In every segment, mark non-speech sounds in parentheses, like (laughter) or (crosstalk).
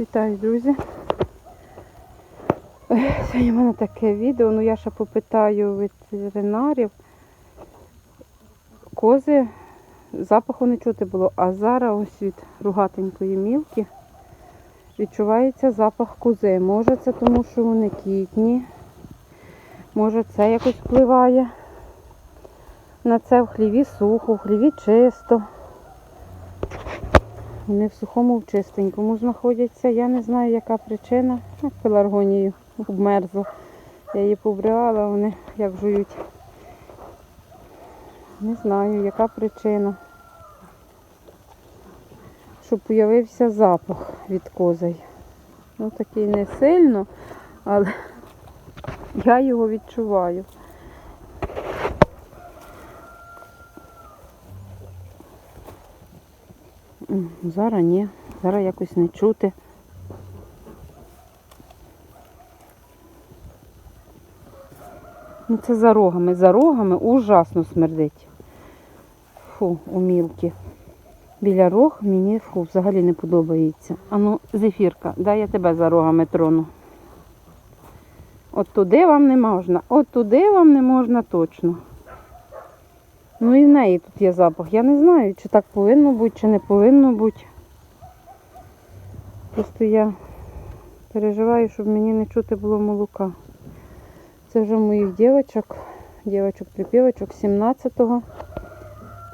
Вітаю, друзі. Сьогодні в мене таке відео, ну я ще попитаю ветеринарів. Кози запаху не чути було, а зараз ось від ругатенької мілки відчувається запах кози. Може це тому, що вони кітні, може це якось впливає. На це в хліві сухо, в хліві чисто. Вони в сухому, в чистенькому знаходяться. Я не знаю, яка причина. (laughs) Пеларгонію обмерзла. Я її побривала, вони як жують. Не знаю, яка причина. Щоб появився запах від козей. Ну такий не сильно, але (laughs) я його відчуваю. Зараз ні, зараз якось не чути. Ну це за рогами. За рогами ужасно смердить. Фу, умілки. Біля рог мені фу, взагалі не подобається. Ану, зефірка, дай я тебе за рогами трону. От туди вам не можна, от туди вам не можна точно. Ну і в неї тут є запах. Я не знаю, чи так повинно бути, чи не повинно бути. Просто я переживаю, щоб мені не чути було молока. Це вже моїх дівчаток, дівчаток припівочок 17-го.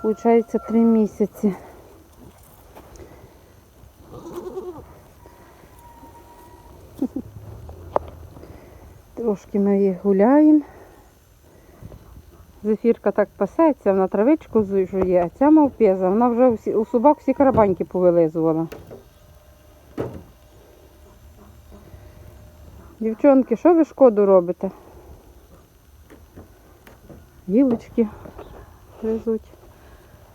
Получається 3 місяці. Трошки ми їх гуляємо. Зефірка так пасеться, вона травичку жує, а ця мавпеза, вона вже всі, у собак всі карабаньки повилизувала. Дівчонки, що ви шкоду робите? Гілочки гризуть.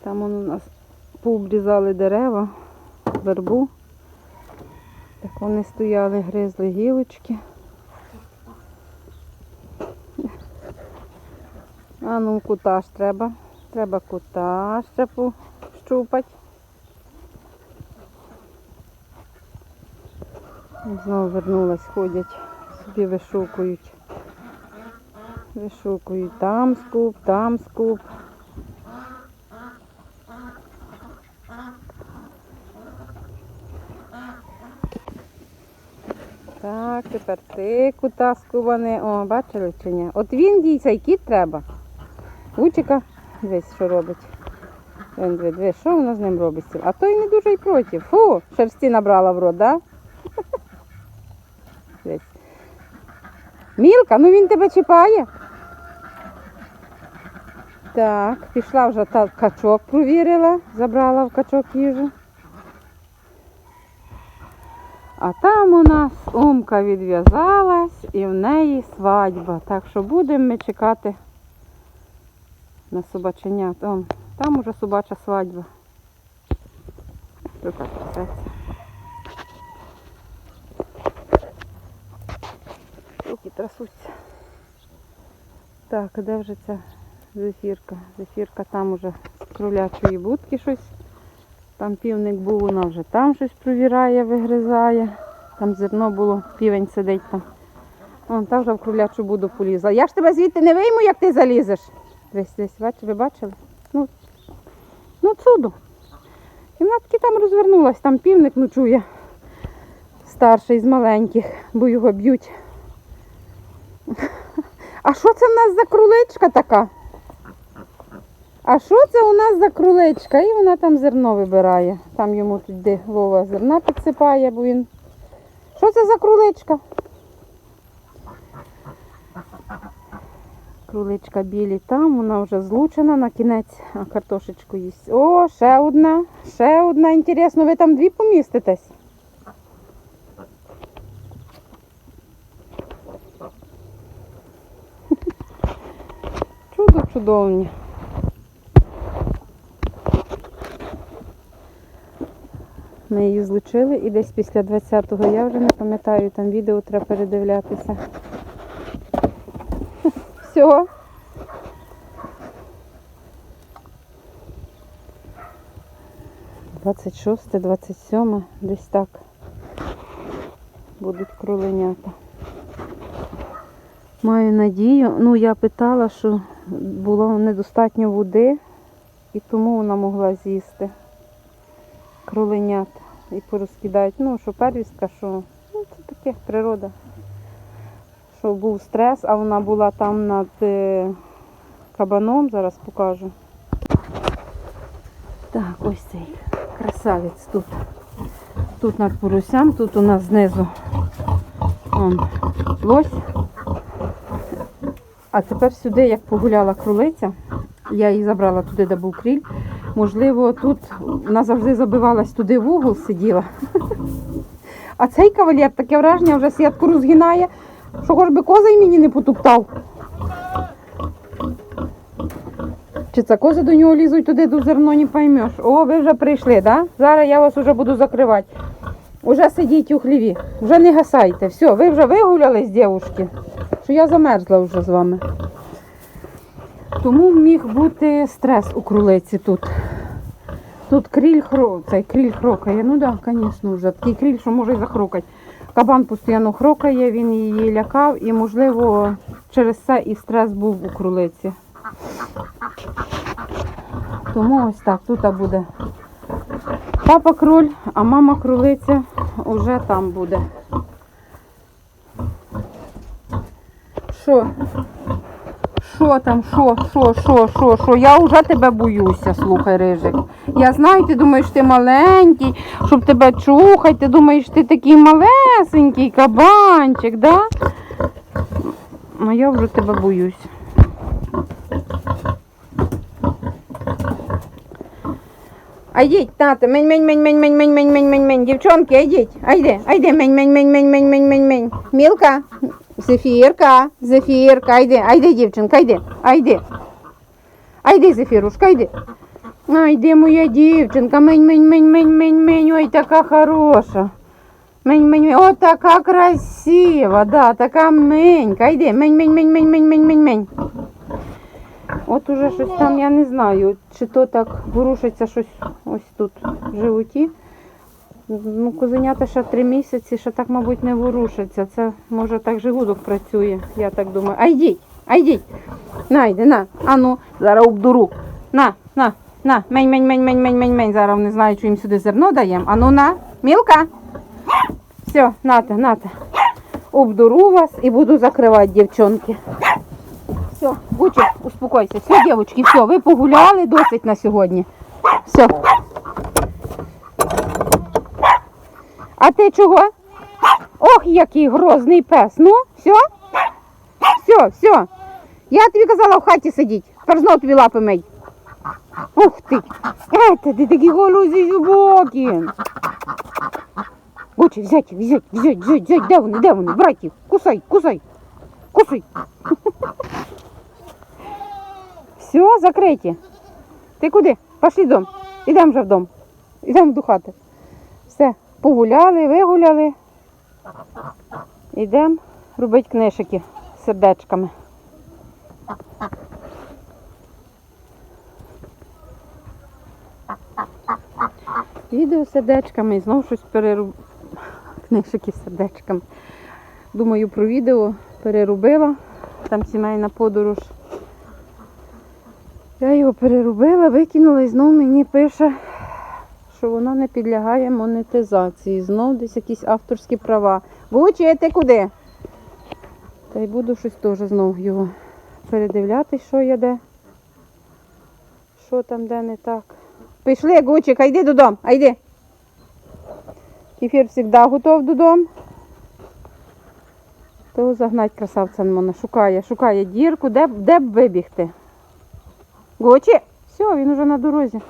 Там у нас пообрізали дерева, вербу. Так вони стояли, гризли гілочки. А ну, кутаж треба. Треба кутаж ще пощупати. Знову вернулась, ходять, собі вишукують. Вишукують там скуп, там скуп. Так, тепер ти кута скубаний. О, бачили чи ні? От він дійся, кіт треба. Лучика, дивись, що робить. Він диви, диви, що вона з ним робить? А той не дуже й проти. Фу, шерсті набрала в рот, да? (laughs) Дивись. Мілка, ну він тебе чіпає. Так, пішла вже та качок провірила, забрала в качок їжу. А там у нас умка відв'язалась і в неї свадьба. Так що будемо ми чекати на собаченят. О, там уже собача свадьба. Рука трясеться. Руки трясуться. Так, де вже ця зефірка? Зефірка там уже з кролячої будки щось. Там півник був, вона вже там щось провірає, вигризає. Там зерно було, півень сидить там. Вон та вже в кролячу буду полізла. Я ж тебе звідти не вийму, як ти залізеш. Десь десь, ви бачили? Ну, ну цудо. І вона таки там розвернулась, там півник ночує. Старший з маленьких, бо його б'ють. (laughs) А що це в нас за кроличка така? А що це у нас за кроличка? І вона там зерно вибирає. Там йому туди Вова зерна підсипає, бо він. Що це за кроличка? Кроличка білі там, вона вже злучена на кінець, картошечку їсть. О, ще одна, ще одна. Інтересно, ви там дві поміститесь? Чудо чудовні. Ми її злучили і десь після 20-го, я вже не пам'ятаю, там відео треба передивлятися. Все. Двадцять шосте, двадцять сьоме, десь так. будуть кроленята. Маю надію. Ну, я питала, що було недостатньо води, і тому вона могла з'їсти кроленят і порозкидають. Ну, що первістка, що ну, це таке природа. Що був стрес, а вона була там над е, кабаном, зараз покажу. Так, ось цей красавець тут. Тут над поросям, тут у нас знизу он, лось. А тепер сюди, як погуляла кролиця, я її забрала туди, де був кріль. Можливо, тут вона завжди забивалась туди в угол сиділа. (laughs) А цей кавалер таке враження вже сітку розгинає, що хоч би коза й мені не потуптав. Чи це кози до нього лізуть туди до зерно, не поймеш. О, ви вже прийшли, да? Зараз я вас вже буду закривати. Уже сидіть у хліві, вже не гасайте. Все, ви вже вигулялись, дівчатки, що я замерзла вже з вами. Тому міг бути стрес у кролиці тут. Тут кріль хро... цей кріль хрокає. Ну так, да, звісно, вже. Такий кріль, що може і захрокати. Кабан постійно хрокає, він її лякав і, можливо, через це і стрес був у кролиці. Тому ось так, тут буде папа кроль, а мама кролиця вже там буде. Що? Що там, що, що, що, що, що? Я вже тебе боюся, слухай, Рижик. Я знаю, ти думаєш, ти маленький, щоб тебе чухати, ти думаєш, ти такий малесенький кабанчик, да? Ну я вже тебе боюсь. А йдіть, тата, мень, мень, мень, мень, мень, мень, мень, мень, мень, мень, дівчонки, а йдіть, а йди, а йди, мень, мень, мень, мень, мень, мень, мень, мень. Мілка, Зефірка, Зефірка, айди, айди, дівчинка, айди, айди. Айди, Зефірушка, айди. Айди, моя дівчинка, мень, мень, мень, мень, мень, мень, ой, така хороша. Мень, мень, мень, о, така красива, да, така менька, айди, мень, мень, мень, мень, мень, мень, мень, мень. От уже щось там, я не знаю, чи то так ворушиться щось ось тут в животі. Ну, козенята ще три місяці, ще так, мабуть, не ворушиться. Це може так желудок працює, я так думаю. А йдіть, а йдіть. На, йди, на. А ну, зараз обдуру. На, на, на. Мень, мень, мень, мень, мень, мень, мень. Зараз не знаю, чи їм сюди зерно даємо. А ну на, мілка. Все, нате, нате. Обдуру вас і буду закривати, дівчонки. Все, Гучик, успокойся. Все, дівчатки, все, ви погуляли досить на сьогодні. Все. А ти чого? Ох, який грозний пес. Ну, все? Все, все. Я тобі казала в хаті сидіть. Тепер знов тобі лапи мий. Ух ти. Е, ти, такі голузі зубокі. Гучик, взять, взять, взять, взять, взять. Де вони, де вони? Братів, кусай, кусай. Кусай. Все, закриті. Ти куди? Пошли в дом. Ідемо вже в дом. Ідемо до хати. Все, погуляли, вигуляли. Йдемо робити книжики з сердечками. Відео з сердечками і знову щось перероб... Книжики з сердечками. Думаю, про відео переробила. Там сімейна подорож. Я його переробила, викинула і знову мені пише, що воно не підлягає монетизації. Знов десь якісь авторські права. Бучі, ти куди? Та й буду щось теж знов його передивляти, що є де. Що там де не так. Пішли, Гучик, а йди додому, а йди. Кефір завжди готов додому. То загнать красавця не можна. Шукає, шукає дірку, де, де б вибігти. Гочі, все, він уже на дорозі.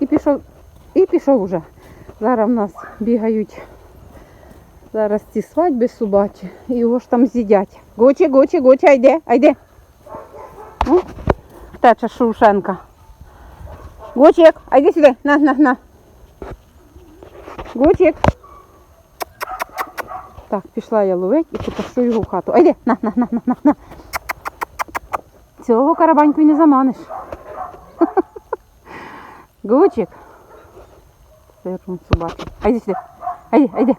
І пішов, і пішов уже. Зараз в нас бігають зараз ці свадьби собачі, і його ж там з'їдять. Гочі, гочі, гочі, айде, айде. Ну, втеча Шушенка. Гочик, айди сюди, на, на, на. Гочик. Так, пішла я ловить і потащу його в хату. Айди, на, на, на, на, на, на. Цього карабаньку й не заманиш. (laughs) Гучик. Собачий. Айди сюди. Айди, айди.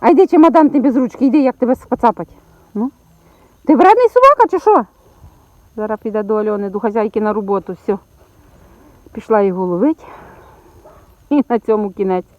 А йди чемодан ти без ручки, йди, як тебе поцапать. Ну. Ти вредний собака чи що? Зараз піде до Альони, до хазяйки на роботу, все. Пішла його ловити. І на цьому кінець.